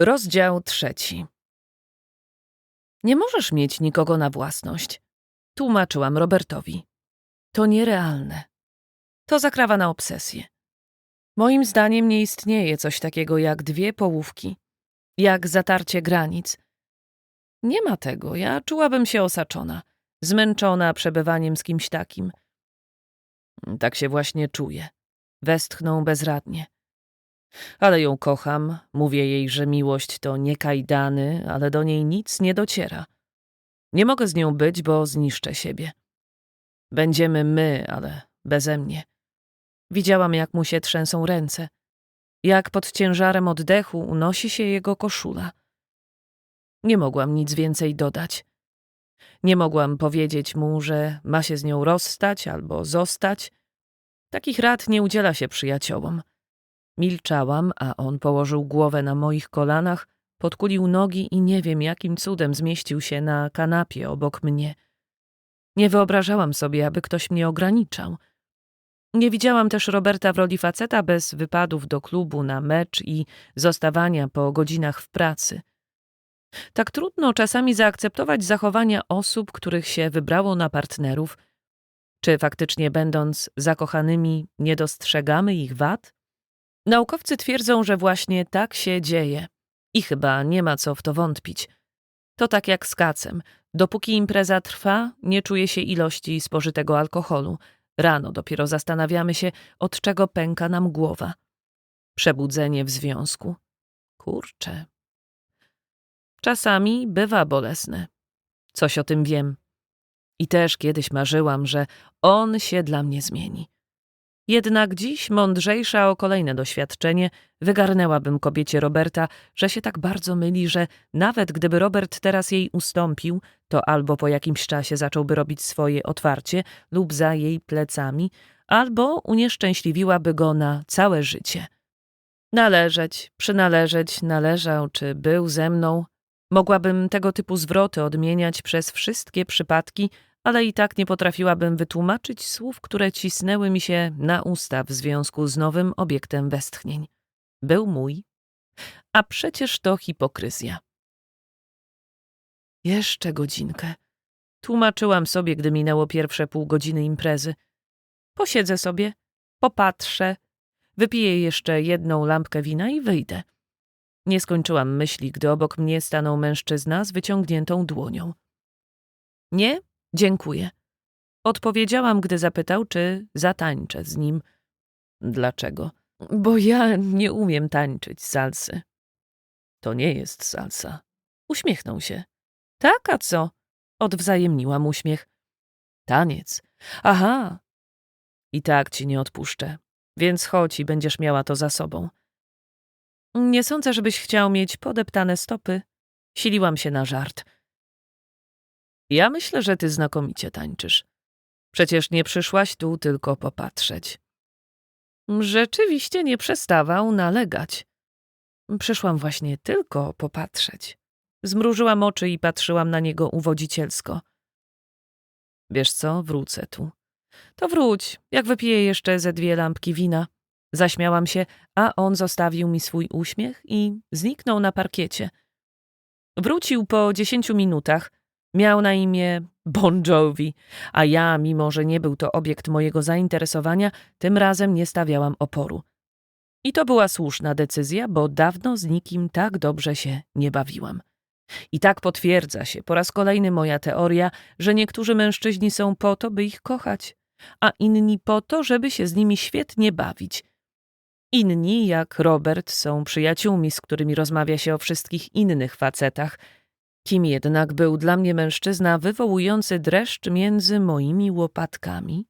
Rozdział trzeci. Nie możesz mieć nikogo na własność. Tłumaczyłam Robertowi. To nierealne. To zakrawa na obsesję. Moim zdaniem nie istnieje coś takiego jak dwie połówki, jak zatarcie granic. Nie ma tego. Ja czułabym się osaczona, zmęczona przebywaniem z kimś takim. Tak się właśnie czuję. Westchnął bezradnie. Ale ją kocham, mówię jej, że miłość to nie kajdany, ale do niej nic nie dociera. Nie mogę z nią być, bo zniszczę siebie. Będziemy my, ale beze mnie. Widziałam, jak mu się trzęsą ręce, jak pod ciężarem oddechu unosi się jego koszula. Nie mogłam nic więcej dodać. Nie mogłam powiedzieć mu, że ma się z nią rozstać albo zostać. Takich rad nie udziela się przyjaciołom. Milczałam, a on położył głowę na moich kolanach, podkulił nogi i nie wiem, jakim cudem zmieścił się na kanapie obok mnie. Nie wyobrażałam sobie, aby ktoś mnie ograniczał. Nie widziałam też Roberta w roli faceta bez wypadów do klubu na mecz i zostawania po godzinach w pracy. Tak trudno czasami zaakceptować zachowania osób, których się wybrało na partnerów. Czy faktycznie będąc zakochanymi nie dostrzegamy ich wad? Naukowcy twierdzą, że właśnie tak się dzieje. I chyba nie ma co w to wątpić. To tak jak z kacem. Dopóki impreza trwa, nie czuje się ilości spożytego alkoholu. Rano dopiero zastanawiamy się, od czego pęka nam głowa. Przebudzenie w związku. Kurczę. Czasami bywa bolesne. Coś o tym wiem. I też kiedyś marzyłam, że on się dla mnie zmieni. Jednak dziś, mądrzejsza o kolejne doświadczenie, wygarnęłabym kobiecie Roberta, że się tak bardzo myli, że nawet gdyby Robert teraz jej ustąpił, to albo po jakimś czasie zacząłby robić swoje otwarcie lub za jej plecami, albo unieszczęśliwiłaby go na całe życie. Należeć, przynależeć, należał czy był ze mną. Mogłabym tego typu zwroty odmieniać przez wszystkie przypadki, ale i tak nie potrafiłabym wytłumaczyć słów, które cisnęły mi się na usta w związku z nowym obiektem westchnień. Był mój, a przecież to hipokryzja. Jeszcze godzinkę. Tłumaczyłam sobie, gdy minęło pierwsze pół godziny imprezy. Posiedzę sobie, popatrzę, wypiję jeszcze jedną lampkę wina i wyjdę. Nie skończyłam myśli, gdy obok mnie stanął mężczyzna z wyciągniętą dłonią. Nie, Dziękuję. Odpowiedziałam, gdy zapytał, czy zatańczę z nim. Dlaczego? Bo ja nie umiem tańczyć salsy. To nie jest salsa. Uśmiechnął się. Tak, a co? Odwzajemniłam uśmiech. Taniec. Aha. I tak ci nie odpuszczę. Więc chodź i będziesz miała to za sobą. Nie sądzę, żebyś chciał mieć podeptane stopy. Siliłam się na żart. Ja myślę, że ty znakomicie tańczysz. Przecież nie przyszłaś tu tylko popatrzeć. Rzeczywiście nie przestawał nalegać. Przyszłam właśnie tylko popatrzeć. Zmrużyłam oczy i patrzyłam na niego uwodzicielsko. Wiesz co, wrócę tu. To wróć, jak wypiję jeszcze ze dwie lampki wina. Zaśmiałam się, a on zostawił mi swój uśmiech i zniknął na parkiecie. Wrócił po dziesięciu minutach, Miał na imię Bon Jovi, a ja, mimo że nie był to obiekt mojego zainteresowania, tym razem nie stawiałam oporu. I to była słuszna decyzja, bo dawno z nikim tak dobrze się nie bawiłam. I tak potwierdza się po raz kolejny moja teoria, że niektórzy mężczyźni są po to, by ich kochać, a inni po to, żeby się z nimi świetnie bawić. Inni, jak Robert, są przyjaciółmi, z którymi rozmawia się o wszystkich innych facetach – Kim jednak był dla mnie mężczyzna wywołujący dreszcz między moimi łopatkami?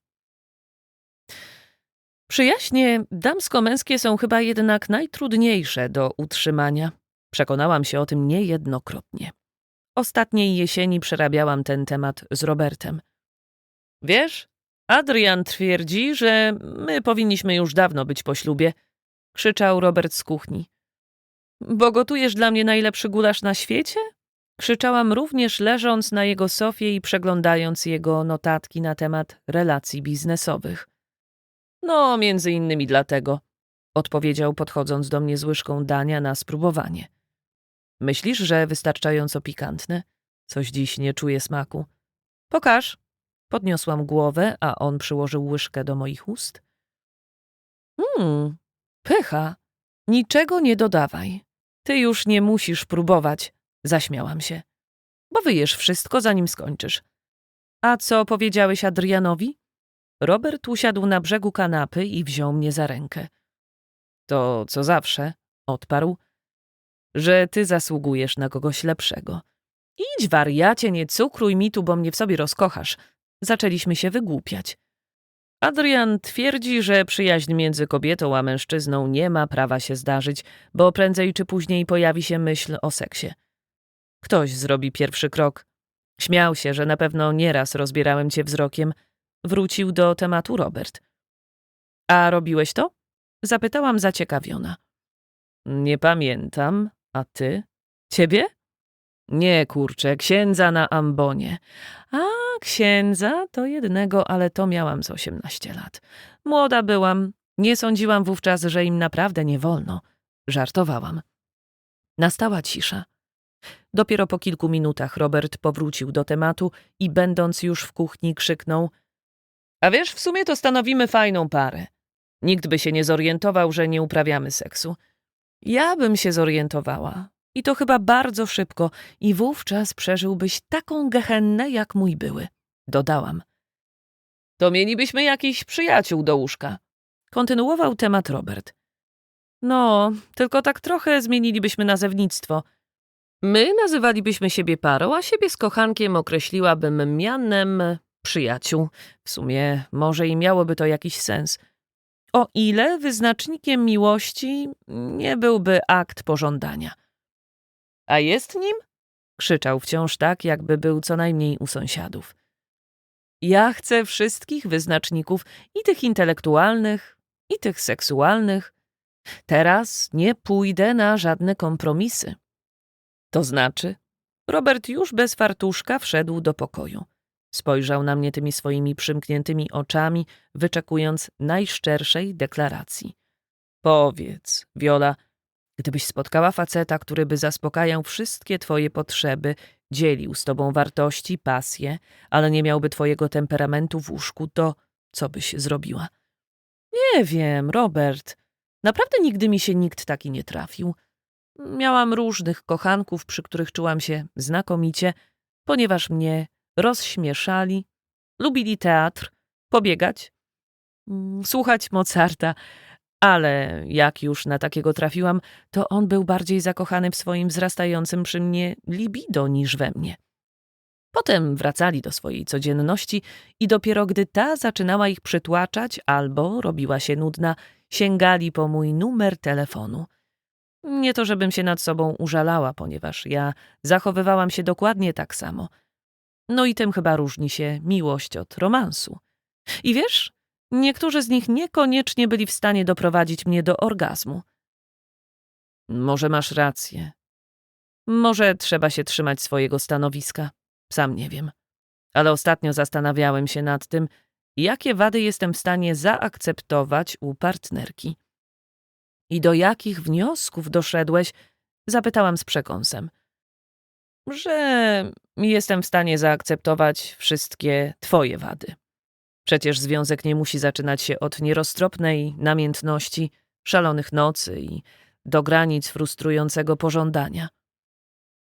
Przyjaźnie damsko-męskie są chyba jednak najtrudniejsze do utrzymania. Przekonałam się o tym niejednokrotnie. Ostatniej jesieni przerabiałam ten temat z Robertem. Wiesz, Adrian twierdzi, że my powinniśmy już dawno być po ślubie, krzyczał Robert z kuchni. Bo gotujesz dla mnie najlepszy gulasz na świecie? Krzyczałam również leżąc na jego sofie i przeglądając jego notatki na temat relacji biznesowych. No, między innymi dlatego, odpowiedział podchodząc do mnie z łyżką dania na spróbowanie. Myślisz, że wystarczająco pikantne? Coś dziś nie czuję smaku. Pokaż. Podniosłam głowę, a on przyłożył łyżkę do moich ust. Mmm, pycha. Niczego nie dodawaj. Ty już nie musisz próbować, zaśmiałam się. Bo wyjesz wszystko, zanim skończysz. A co powiedziałeś Adrianowi? Robert usiadł na brzegu kanapy i wziął mnie za rękę. To co zawsze, odparł, że ty zasługujesz na kogoś lepszego. Idź, wariacie, nie cukruj mi tu, bo mnie w sobie rozkochasz. Zaczęliśmy się wygłupiać. Adrian twierdzi, że przyjaźń między kobietą a mężczyzną nie ma prawa się zdarzyć, bo prędzej czy później pojawi się myśl o seksie. Ktoś zrobi pierwszy krok. Śmiał się, że na pewno nieraz rozbierałem cię wzrokiem. Wrócił do tematu Robert. A robiłeś to? Zapytałam zaciekawiona. Nie pamiętam, a ty? Ciebie? Nie, kurczę, księdza na ambonie. A, księdza to jednego, ale to miałam z osiemnaście lat. Młoda byłam, nie sądziłam wówczas, że im naprawdę nie wolno. Żartowałam. Nastała cisza. Dopiero po kilku minutach Robert powrócił do tematu i będąc już w kuchni krzyknął A wiesz, w sumie to stanowimy fajną parę. Nikt by się nie zorientował, że nie uprawiamy seksu. Ja bym się zorientowała. I to chyba bardzo szybko i wówczas przeżyłbyś taką gehennę jak mój były. Dodałam. To mielibyśmy jakiś przyjaciół do łóżka. Kontynuował temat Robert. No, tylko tak trochę zmienilibyśmy nazewnictwo. My nazywalibyśmy siebie parą, a siebie z kochankiem określiłabym mianem przyjaciół. W sumie może i miałoby to jakiś sens. O ile wyznacznikiem miłości nie byłby akt pożądania. A jest nim? Krzyczał wciąż tak, jakby był co najmniej u sąsiadów. Ja chcę wszystkich wyznaczników, i tych intelektualnych, i tych seksualnych. Teraz nie pójdę na żadne kompromisy. To znaczy, Robert już bez fartuszka wszedł do pokoju. Spojrzał na mnie tymi swoimi przymkniętymi oczami, wyczekując najszczerszej deklaracji. Powiedz, Wiola, gdybyś spotkała faceta, który by zaspokajał wszystkie twoje potrzeby, dzielił z tobą wartości, pasje, ale nie miałby twojego temperamentu w łóżku, to co byś zrobiła? Nie wiem, Robert. Naprawdę nigdy mi się nikt taki nie trafił. Miałam różnych kochanków, przy których czułam się znakomicie, ponieważ mnie rozśmieszali, lubili teatr, pobiegać, mm, słuchać Mozarta, ale jak już na takiego trafiłam, to on był bardziej zakochany w swoim wzrastającym przy mnie libido niż we mnie. Potem wracali do swojej codzienności i dopiero gdy ta zaczynała ich przytłaczać albo robiła się nudna, sięgali po mój numer telefonu. Nie to, żebym się nad sobą użalała, ponieważ ja zachowywałam się dokładnie tak samo – no i tym chyba różni się miłość od romansu. I wiesz, niektórzy z nich niekoniecznie byli w stanie doprowadzić mnie do orgazmu. Może masz rację. Może trzeba się trzymać swojego stanowiska. Sam nie wiem. Ale ostatnio zastanawiałem się nad tym, jakie wady jestem w stanie zaakceptować u partnerki. I do jakich wniosków doszedłeś? Zapytałam z przekąsem że jestem w stanie zaakceptować wszystkie twoje wady. Przecież związek nie musi zaczynać się od nieroztropnej namiętności, szalonych nocy i do granic frustrującego pożądania.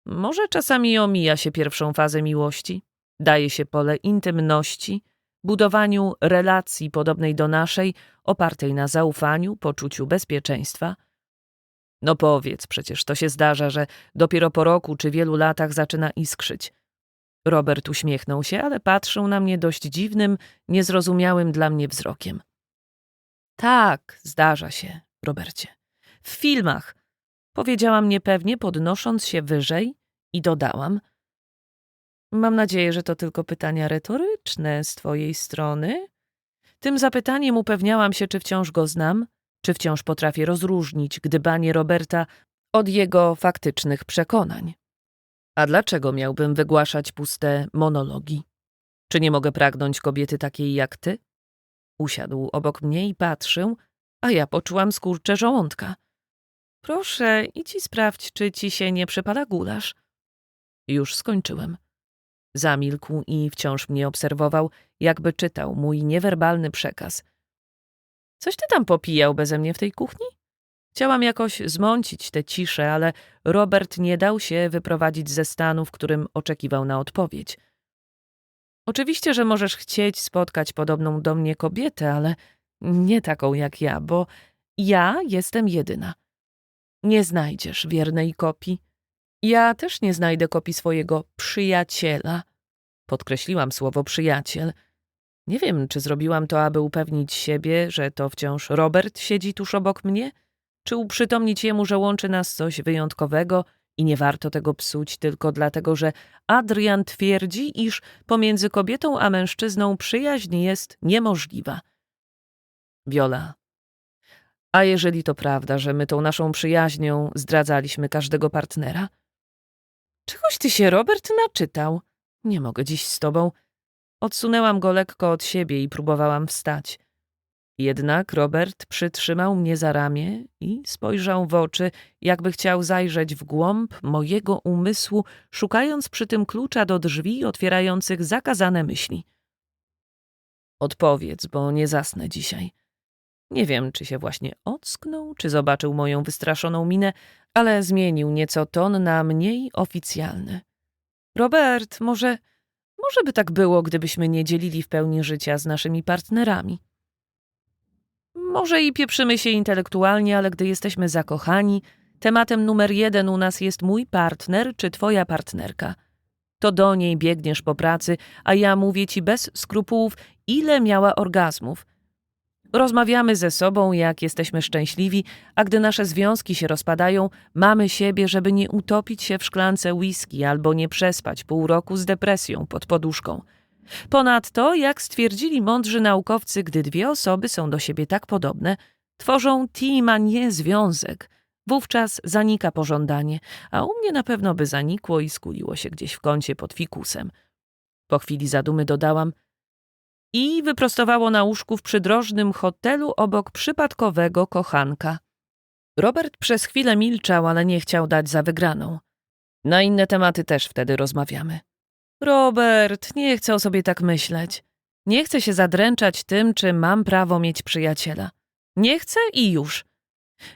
Może czasami omija się pierwszą fazę miłości, daje się pole intymności, budowaniu relacji podobnej do naszej, opartej na zaufaniu, poczuciu bezpieczeństwa – no powiedz, przecież to się zdarza, że dopiero po roku czy wielu latach zaczyna iskrzyć. Robert uśmiechnął się, ale patrzył na mnie dość dziwnym, niezrozumiałym dla mnie wzrokiem. Tak, zdarza się, Robercie. W filmach, powiedziałam niepewnie, podnosząc się wyżej i dodałam. Mam nadzieję, że to tylko pytania retoryczne z twojej strony. Tym zapytaniem upewniałam się, czy wciąż go znam, czy wciąż potrafię rozróżnić gdybanie Roberta od jego faktycznych przekonań? A dlaczego miałbym wygłaszać puste monologi? Czy nie mogę pragnąć kobiety takiej jak ty? Usiadł obok mnie i patrzył, a ja poczułam skurcze żołądka. Proszę, idź i sprawdź, czy ci się nie przepala gulasz. Już skończyłem. Zamilkł i wciąż mnie obserwował, jakby czytał mój niewerbalny przekaz. Coś ty tam popijał beze mnie w tej kuchni? Chciałam jakoś zmącić tę ciszę, ale Robert nie dał się wyprowadzić ze stanu, w którym oczekiwał na odpowiedź. Oczywiście, że możesz chcieć spotkać podobną do mnie kobietę, ale nie taką jak ja, bo ja jestem jedyna. Nie znajdziesz wiernej kopii. Ja też nie znajdę kopii swojego przyjaciela. Podkreśliłam słowo przyjaciel. Nie wiem, czy zrobiłam to, aby upewnić siebie, że to wciąż Robert siedzi tuż obok mnie, czy uprzytomnić jemu, że łączy nas coś wyjątkowego i nie warto tego psuć tylko dlatego, że Adrian twierdzi, iż pomiędzy kobietą a mężczyzną przyjaźń jest niemożliwa. Viola. A jeżeli to prawda, że my tą naszą przyjaźnią zdradzaliśmy każdego partnera? Czegoś ty się, Robert, naczytał? Nie mogę dziś z tobą. Odsunęłam go lekko od siebie i próbowałam wstać. Jednak Robert przytrzymał mnie za ramię i spojrzał w oczy, jakby chciał zajrzeć w głąb mojego umysłu, szukając przy tym klucza do drzwi otwierających zakazane myśli. Odpowiedz, bo nie zasnę dzisiaj. Nie wiem, czy się właśnie ocknął, czy zobaczył moją wystraszoną minę, ale zmienił nieco ton na mniej oficjalny. Robert, może, może by tak było, gdybyśmy nie dzielili w pełni życia z naszymi partnerami. Może i pieprzymy się intelektualnie, ale gdy jesteśmy zakochani, tematem numer jeden u nas jest mój partner czy twoja partnerka. To do niej biegniesz po pracy, a ja mówię ci bez skrupułów, ile miała orgazmów. Rozmawiamy ze sobą, jak jesteśmy szczęśliwi, a gdy nasze związki się rozpadają, mamy siebie, żeby nie utopić się w szklance whisky albo nie przespać pół roku z depresją pod poduszką. Ponadto, jak stwierdzili mądrzy naukowcy, gdy dwie osoby są do siebie tak podobne, tworzą team, a nie związek. Wówczas zanika pożądanie, a u mnie na pewno by zanikło i skuliło się gdzieś w kącie pod fikusem. Po chwili zadumy dodałam i wyprostowało na łóżku w przydrożnym hotelu obok przypadkowego kochanka. Robert przez chwilę milczał, ale nie chciał dać za wygraną. Na inne tematy też wtedy rozmawiamy. Robert, nie chcę o sobie tak myśleć. Nie chcę się zadręczać tym, czy mam prawo mieć przyjaciela. Nie chcę i już.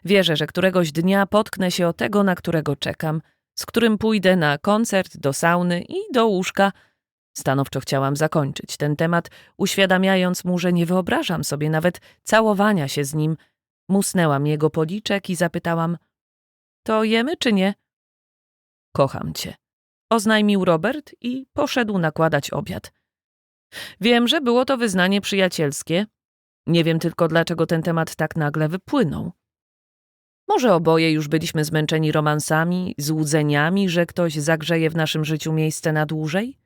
Wierzę, że któregoś dnia potknę się o tego, na którego czekam, z którym pójdę na koncert, do sauny i do łóżka. Stanowczo chciałam zakończyć ten temat, uświadamiając mu, że nie wyobrażam sobie nawet całowania się z nim. Musnęłam jego policzek i zapytałam: To jemy czy nie? Kocham cię oznajmił Robert i poszedł nakładać obiad. Wiem, że było to wyznanie przyjacielskie. Nie wiem tylko, dlaczego ten temat tak nagle wypłynął. Może oboje już byliśmy zmęczeni romansami, złudzeniami, że ktoś zagrzeje w naszym życiu miejsce na dłużej?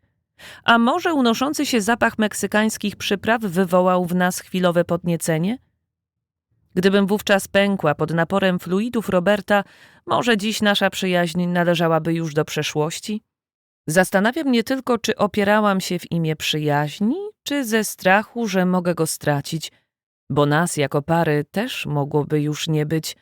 A może unoszący się zapach meksykańskich przypraw wywołał w nas chwilowe podniecenie? Gdybym wówczas pękła pod naporem fluidów Roberta, może dziś nasza przyjaźń należałaby już do przeszłości? Zastanawia mnie tylko, czy opierałam się w imię przyjaźni, czy ze strachu, że mogę go stracić, bo nas jako pary też mogłoby już nie być.